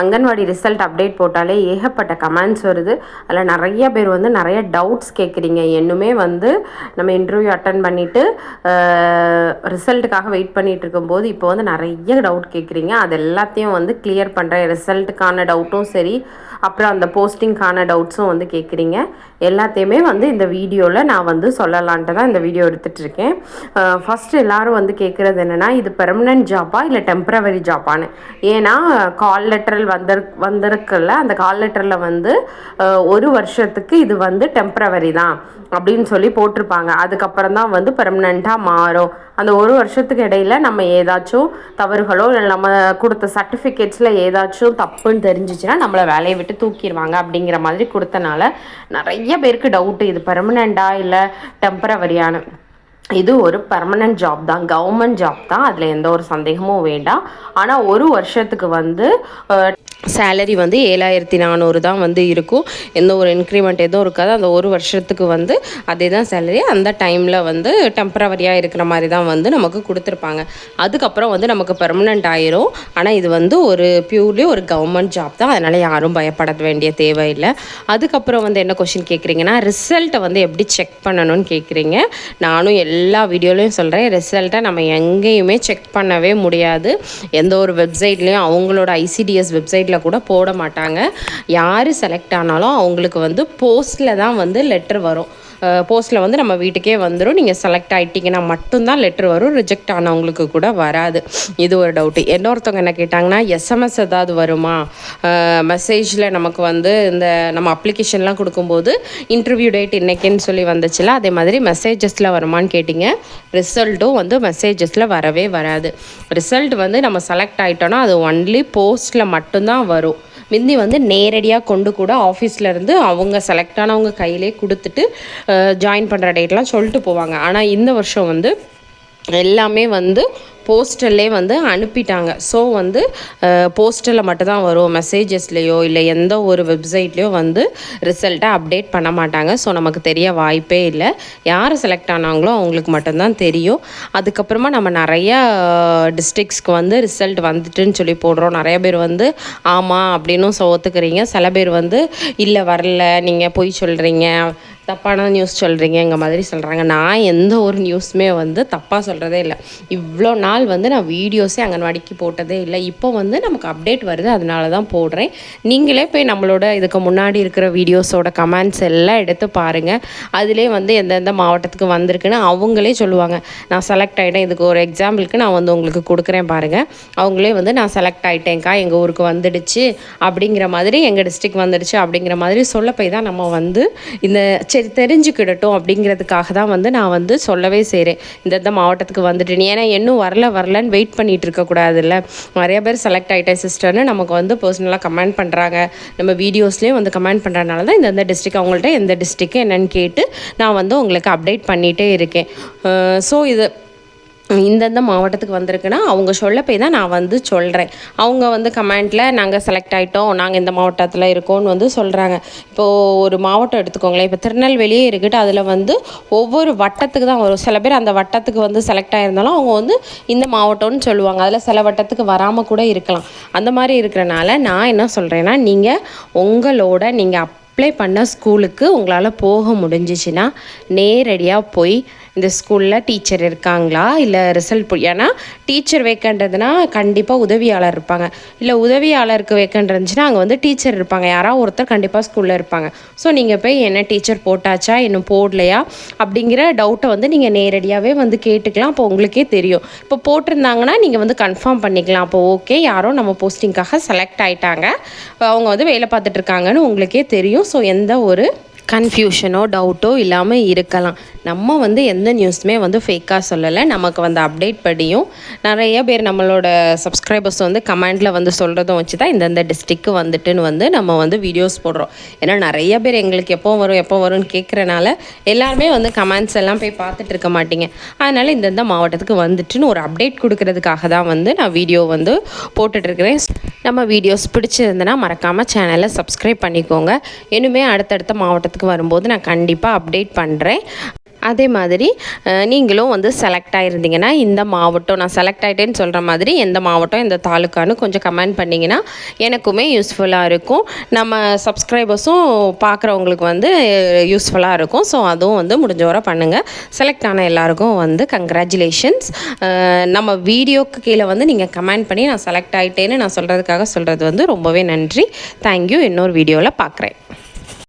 Anganwadi result update போட்டாலே ஏகப்பட்ட comments வருது. அதில் நிறைய பேர் வந்து நிறைய டவுட்ஸ் கேட்குறீங்க இன்னுமே வந்து நம்ம இன்டர்வியூ அட்டன் பண்ணிவிட்டு ரிசல்ட்டுக்காக வெயிட் பண்ணிகிட்டு இருக்கும்போது இப்போ வந்து நிறைய டவுட் கேட்குறீங்க அது எல்லாத்தையும் வந்து கிளியர் பண்ணுறேன் ரிசல்ட்டுக்கான டவுட்டும் சரி அப்புறம் அந்த போஸ்டிங்க்கான டவுட்ஸும் வந்து கேட்குறீங்க எல்லாத்தையுமே வந்து இந்த வீடியோவில் நான் வந்து சொல்லலான்ட்டு தான் இந்த வீடியோ எடுத்துகிட்ருக்கேன் ஃபஸ்ட்டு எல்லாரும் வந்து கேட்குறது என்னென்னா இது பெர்மனன்ட் ஜாப்பா இல்லை டெம்ப்ரவரி ஜாப்பான்னு ஏன்னா கால் லெட்டரில் வந்திரு வந்திருக்குல்ல அந்த கால் லெட்டரில் வந்து ஒரு வருஷத்துக்கு இது வந்து டெம்ப்ரவரி தான் அப்படின்னு சொல்லி போட்டிருப்பாங்க. அதுக்கப்புறம் தான் வந்து பெர்மனண்ட்டாக மாறும். அந்த ஒரு வருஷத்துக்கு இடையில நம்ம ஏதாச்சும் தவறுகளோ இல்லை நம்ம கொடுத்த சர்டிஃபிகேட்ஸில் ஏதாச்சும் தப்புன்னு தெரிஞ்சிச்சுன்னா நம்மளை வேலையை விட்டு தூக்கிடுவாங்க அப்படிங்கிற மாதிரி கொடுத்தனால நிறைய பேருக்கு டவுட்டு இது பெர்மனண்ட்டா இல்லை டெம்பரவரியான இது ஒரு பர்மனன்ட் ஜாப் தான். கவர்மெண்ட் ஜாப் தான். அதில் எந்த ஒரு சந்தேகமும் வேண்டாம். ஆனால் ஒரு வருஷத்துக்கு வந்து சேலரி வந்து ஏழாயிரத்தி நானூறு தான் வந்து இருக்கும். எந்த ஒரு இன்க்ரிமெண்ட் எதுவும் இருக்காது. அந்த ஒரு வருஷத்துக்கு வந்து அதே தான் சேலரி அந்த டைமில் வந்து டெம்பரவரியாக இருக்கிற மாதிரி தான் வந்து நமக்கு கொடுத்துருப்பாங்க. அதுக்கப்புறம் வந்து நமக்கு பெர்மனண்ட் ஆயிரும். ஆனால் இது வந்து ஒரு பியூர்லி ஒரு கவர்மெண்ட் ஜாப் தான். அதனால் யாரும் பயப்பட வேண்டிய தேவையில்லை அதுக்கப்புறம் வந்து என்ன கொஷின் கேட்குறீங்கன்னா ரிசல்ட்டை வந்து எப்படி செக் பண்ணணும்னு கேட்குறீங்க நானும் எல்லா வீடியோலையும் சொல்கிறேன் ரிசல்ட்டை நம்ம எங்கேயுமே செக் பண்ணவே முடியாது. எந்த ஒரு வெப்சைட்லேயும் அவங்களோட ஐசிடிஎஸ் வெப்சைட்டில் கூட போட மாட்டாங்க. யார் செலக்ட் ஆனாலும் அவங்களுக்கு வந்து போஸ்ட்டில் தான் வந்து லெட்டர் வரும். போஸ்ட்டில் வந்து நம்ம வீட்டுக்கே வந்துடும் நீங்கள் செலக்ட் ஆகிட்டீங்கன்னா மட்டும்தான் லெட்டர் வரும். ரிஜெக்ட் ஆனவங்களுக்கு கூட வராது. இது ஒரு டவுட்டு இன்னொருத்தவங்க என்ன கேட்டாங்கன்னா எஸ்எம்எஸ் ஏதாவது வருமா? மெசேஜில் நமக்கு வந்து இந்த நம்ம அப்ளிகேஷன்லாம் கொடுக்கும்போது இன்டர்வியூ டேட் இன்னைக்குன்னு சொல்லி வந்துச்சுல அதே மாதிரி மெசேஜஸில் வருமான்னு கேட்டிங்க. ரிசல்ட்டும் வந்து மெசேஜஸில் வரவே வராது. ரிசல்ட் வந்து நம்ம செலக்ட் ஆகிட்டோன்னா அது ஒன்லி போஸ்ட்டில் மட்டும்தான் வரும். முந்தி வந்து நேரடியாக கொண்டு கூட ஆஃபீஸில் இருந்து அவங்க செலக்ட் ஆனவங்க கையிலே கொடுத்துட்டு ஜாயின் பண்ணுற டேட்லாம் சொல்லிட்டு போவாங்க. ஆனால் இந்த வருஷம் வந்து எல்லாமே வந்து போஸ்டல்லே வந்து அனுப்பிட்டாங்க. ஸோ வந்து போஸ்டலில் மட்டும்தான் வரும். மெசேஜஸ்லேயோ இல்லை எந்த ஒரு வெப்சைட்லேயோ வந்து ரிசல்ட்டை அப்டேட் பண்ண மாட்டாங்க. ஸோ நமக்கு தெரிய வாய்ப்பே இல்லை. யார் செலக்ட் ஆனாங்களோ அவங்களுக்கு மட்டும்தான் தெரியும். அதுக்கப்புறமா நம்ம நிறையா டிஸ்ட்ரிக்ஸ்க்கு வந்து ரிசல்ட் வந்துட்டுன்னு சொல்லி போடுறோம். நிறைய பேர் வந்து ஆமாம் அப்படின்னும் சொ- ஒத்துக்கிறீங்க சில பேர் வந்து இல்லை வரல. நீங்கள் பொய் சொல்கிறீங்க தப்பான நியூஸ் சொல்கிறீங்க மாதிரி சொல்கிறாங்க நான் எந்த ஒரு நியூஸுமே வந்து தப்பாக சொல்கிறதே இல்லை. இவ்வளோ நாள் நாள் வந்து நான் வீடியோஸே அங்கன்வாடிக்கு போட்டதே இல்லை. இப்போ வந்து நமக்கு அப்டேட் வருது அதனால தான் போடுறேன். நீங்களே போய் நம்மளோட இதுக்கு முன்னாடி இருக்கிற வீடியோஸோட கமெண்ட்ஸ் எல்லாம் எடுத்து பாருங்கள் அதிலே வந்து எந்தெந்த மாவட்டத்துக்கு வந்திருக்குன்னு அவங்களே சொல்லுவாங்க. நான் செலக்ட் ஆகிட்டேன் இதுக்கு ஒரு எக்ஸாம்பிளுக்கு நான் வந்து உங்களுக்கு கொடுக்குறேன் பாருங்கள் அவங்களே வந்து நான் செலக்ட் ஆகிட்டேன்க்கா எங்கள் ஊருக்கு வந்துடுச்சு அப்படிங்கிற மாதிரி எங்கள் டிஸ்ட்ரிக்ட் வந்துடுச்சு அப்படிங்கிற மாதிரி சொல்ல போய் தான் நம்ம வந்து இந்த சரி தெரிஞ்சுக்கிடட்டும் அப்படிங்கிறதுக்காக தான் வந்து நான் வந்து சொல்லவே செய்கிறேன் இந்தந்த மாவட்டத்துக்கு வந்துட்டேன் ஏன்னா இன்னும் வரல. வரலன்னு வெயிட் பண்ணிகிட்டு இருக்கக்கூடாதுல்ல நிறைய பேர் செலக்ட் ஆகிட்டேன் சிஸ்டர்னு நமக்கு வந்து பர்சனலாக கமெண்ட் பண்ணுறாங்க நம்ம வீடியோஸ்லேயும் வந்து கமெண்ட் பண்ணுறதுனால தான் இந்தந்த டிஸ்ட்ரிக் அவங்கள்ட்ட எந்த டிஸ்ட்ரிக்கு என்னன்னு கேட்டு நான் வந்து உங்களுக்கு அப்டேட் பண்ணிகிட்டே இருக்கேன். ஸோ இது இந்தந்த மாவட்டத்துக்கு வந்திருக்குன்னா அவங்க சொல்ல போய் தான் நான் வந்து சொல்கிறேன் அவங்க வந்து கமெண்ட்டில் நாங்கள் செலக்ட் ஆகிட்டோம் நாங்கள் இந்த மாவட்டத்தில் இருக்கோம்னு வந்து சொல்கிறாங்க இப்போது ஒரு மாவட்டம் எடுத்துக்கோங்களேன். இப்போ திருநெல்வேலியே இருக்கட்டும். அதில் வந்து ஒவ்வொரு வட்டத்துக்கு தான் வரும். சில பேர் அந்த வட்டத்துக்கு வந்து செலக்ட் ஆகிருந்தாலும் அவங்க வந்து இந்த மாவட்டம்னு சொல்லுவாங்க. அதில் சில வட்டத்துக்கு வராமல் கூட இருக்கலாம். அந்த மாதிரி இருக்கிறனால நான் என்ன சொல்கிறேன்னா நீங்கள் உங்களோட நீங்கள் அப்ளை பண்ண ஸ்கூலுக்கு உங்களால் போக முடிஞ்சிச்சுன்னா நேரடியாக போய் இந்த ஸ்கூலில் டீச்சர் இருக்காங்களா? இல்லை ரிசல்ட் ஏன்னா டீச்சர் வேக்கன்றதுனா கண்டிப்பாக உதவியாளர் இருப்பாங்க. இல்லை உதவியாளருக்கு வேக்கண்ட் இருந்துச்சுன்னா அங்கே வந்து டீச்சர் இருப்பாங்க. யாராவது ஒருத்தர் கண்டிப்பாக ஸ்கூலில் இருப்பாங்க. ஸோ நீங்கள் போய் என்ன டீச்சர் போட்டாச்சா இன்னும் போடலையா அப்படிங்கிற டவுட்டை வந்து நீங்கள் நேரடியாகவே வந்து கேட்டுக்கலாம். அப்போ உங்களுக்கே தெரியும். இப்போ போட்டிருந்தாங்கன்னா நீங்கள் வந்து கன்ஃபார்ம் பண்ணிக்கலாம். அப்போ ஓகே யாரோ நம்ம போஸ்டிங்காக செலக்ட் ஆகிட்டாங்க அவங்க வந்து வேலை பார்த்துட்ருக்காங்கன்னு உங்களுக்கே தெரியும். ஸோ எந்த ஒரு கன்ஃபியூஷனோ டவுட்டோ இல்லாமல் இருக்கலாம். நம்ம வந்து எந்த நியூஸுமே வந்து ஃபேக்காக சொல்லலை. நமக்கு வந்து அப்டேட் படியும். நிறைய பேர் நம்மளோட சப்ஸ்கிரைபர்ஸ் வந்து கமெண்டில் வந்து சொல்கிறதும் வச்சு தான் இந்தந்த டிஸ்ட்ரிக்கு வந்துட்டுன்னு வந்து நம்ம வந்து வீடியோஸ் போடுறோம். ஏன்னா நிறைய பேர் எங்களுக்கு எப்போ வரும் எப்போ வரும்னு கேட்குறனால எல்லாருமே வந்து கமெண்ட்ஸ் எல்லாம் போய் பார்த்துட்டு இருக்க மாட்டீங்க. அதனால் இந்தந்த மாவட்டத்துக்கு வந்துட்டுன்னு ஒரு அப்டேட் கொடுக்கறதுக்காக தான் வந்து நான் வீடியோ வந்து போட்டுட்ருக்கிறேன் நம்ம வீடியோஸ் பிடிச்சிருந்தனா மறக்காமல் சேனலை சப்ஸ்கிரைப் பண்ணிக்கோங்க. இனிமே அடுத்தடுத்த மாவட்டத்தை மாவட்டத்துக்கு வரும்போது நான் கண்டிப்பாக அப்டேட் பண்ணுறேன் அதே மாதிரி நீங்களும் வந்து செலக்ட் ஆகிருந்தீங்கன்னா இந்த மாவட்டம் நான் செலக்ட் ஆகிட்டேன்னு சொல்கிற மாதிரி எந்த மாவட்டம் எந்த தாலுக்கான்னு கொஞ்சம் கமெண்ட் பண்ணிங்கன்னா எனக்குமே யூஸ்ஃபுல்லாக இருக்கும். நம்ம சப்ஸ்கிரைபர்ஸும் பார்க்குறவங்களுக்கு வந்து யூஸ்ஃபுல்லாக இருக்கும். ஸோ அதுவும் வந்து முடிஞ்சவரை பண்ணுங்கள் செலக்ட் ஆன எல்லாருக்கும் வந்து கங்க்ராச்சுலேஷன்ஸ் நம்ம வீடியோக்கு கீழே வந்து நீங்கள் கமெண்ட் பண்ணி நான் செலக்ட் ஆகிட்டேன்னு நான் சொல்கிறதுக்காக சொல்கிறது வந்து ரொம்பவே நன்றி. தேங்க்யூ இன்னொரு வீடியோவில் பார்க்குறேன்